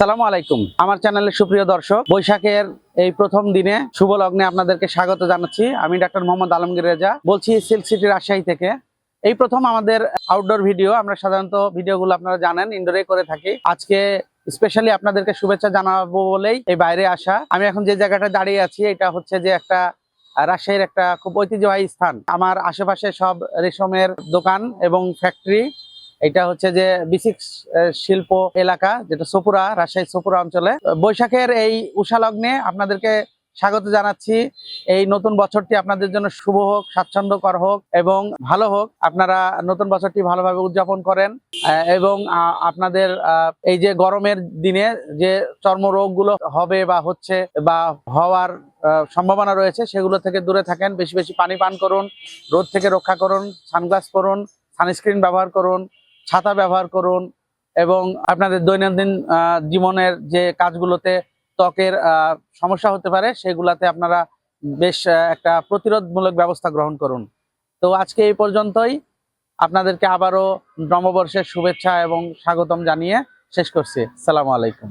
সালামু আলাইকুম। আমার চ্যানেলের সুপ্রিয় দর্শক, বৈশাখের এই প্রথম দিনে শুভ লগ্নে আপনাদেরকে স্বাগত জানাচ্ছি। আমি ডাক্তার মোহাম্মদ আলমগীর রেজা, বলছি সিল্ক সিটি রাজশাহী থেকে। এই প্রথম আমাদের আউটডোর ভিডিও আমরা সাধারণত ভিডিওগুলো আপনারা জানেন ইনডোরে করে থাকি। আজকে স্পেশালি আপনাদেরকে শুভেচ্ছা জানাব বলেই এই বাইরে আসা। আমি এখন যে জায়গাটা দাঁড়িয়ে আছি, এটা হচ্ছে যে একটা রাজশাহীর একটা খুব ঐতিহ্যবাহী স্থান। আমার আশেপাশে সব রেশমের দোকান এবং ফ্যাক্টরি এটা হচ্ছে যে বিসিক্স শিল্প এলাকা, যেটা সপুরা, রাজশাহী সপুরা অঞ্চলে। বৈশাখের এই উষা লগ্নে আপনাদেরকে স্বাগত জানাচ্ছি। এই নতুন বছরটি আপনাদের জন্য শুভ হোক, স্বাচ্ছন্দ্যকর হোক এবং ভালো হোক। আপনারা নতুন বছরটি ভালোভাবে উদযাপন করেন। এবং আপনাদের এই যে গরমের দিনে যে চর্মরোগগুলো হবে বা হচ্ছে বা হওয়ার সম্ভাবনা রয়েছে, সেগুলো থেকে দূরে থাকেন। বেশি বেশি পানি পান করুন, রোদ থেকে রক্ষা করুন, সানগ্লাস করুন সানস্ক্রিন ব্যবহার করুন ছাতা ব্যবহার করুন এবং আপনাদের দৈনন্দিন জীবনের যে কাজগুলোতে ত্বকের সমস্যা হতে পারে সেগুলাতে আপনারা বেশ একটা প্রতিরোধমূলক ব্যবস্থা গ্রহণ করুন। তো আজকে এই পর্যন্তই। আপনাদেরকে আবারও নববর্ষের শুভেচ্ছা এবং স্বাগতম জানিয়ে শেষ করছি। সালামু আলাইকুম।